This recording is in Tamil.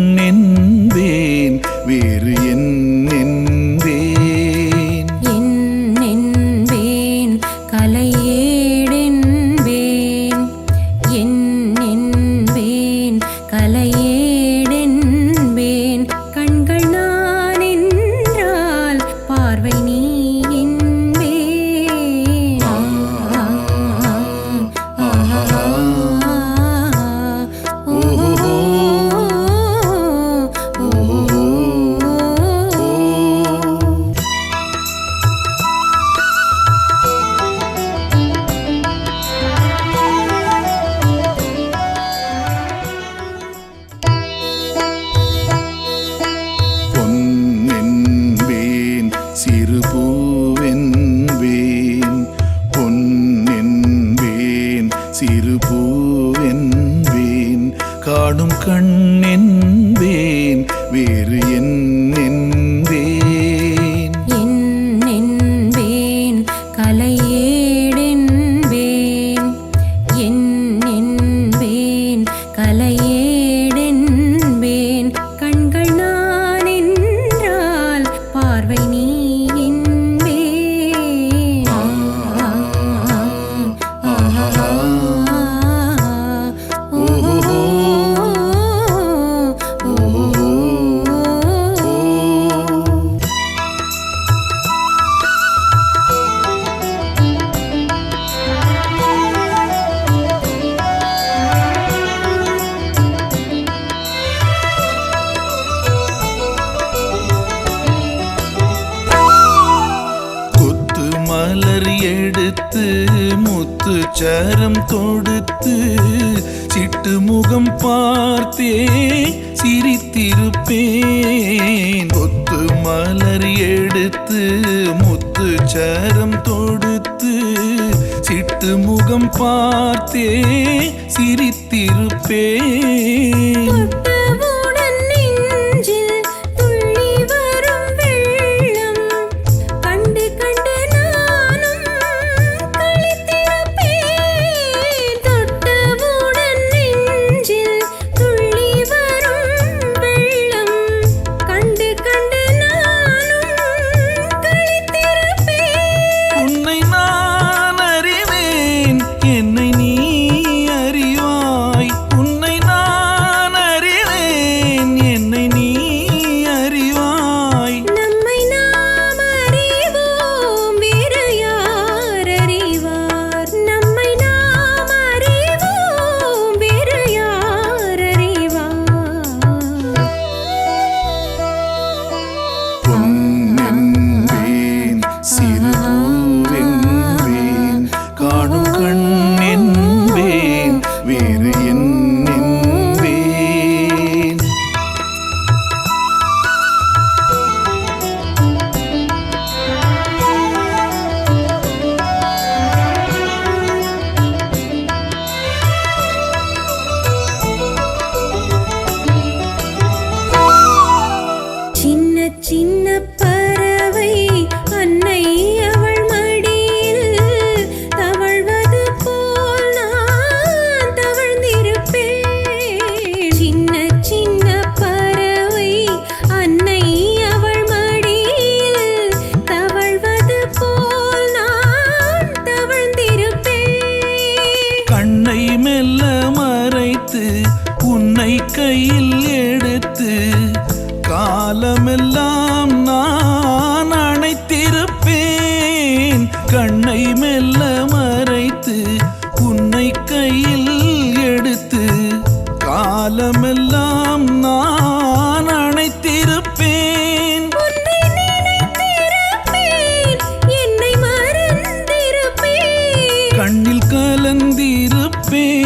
காணும் கண்ணென்பேன் வேறு என்னென்பேன்? என்னென்பேன்? கலையேடென்பேன்? என்னென்பேன்? கலையேடென்பேன்? கண்கள் நான் என்றால் பார்வை நீ கண்ணென்பேன் வேறு என்னென்பேன் எடுத்து முத்து சரம் கொடுத்து சிட்டு முகம் பார்த்தே சிரித்திருப்பேன். கொத்து மலர் எடுத்து முத்து சரம் தொடுத்து சிட்டு முகம் பார்த்தே சிரித்திருப்பேன். கண்ணை மெல்ல மறைத்து உன்னை கையில் எடுத்து காலமெல்லாம் பிறந்திருப்பேன்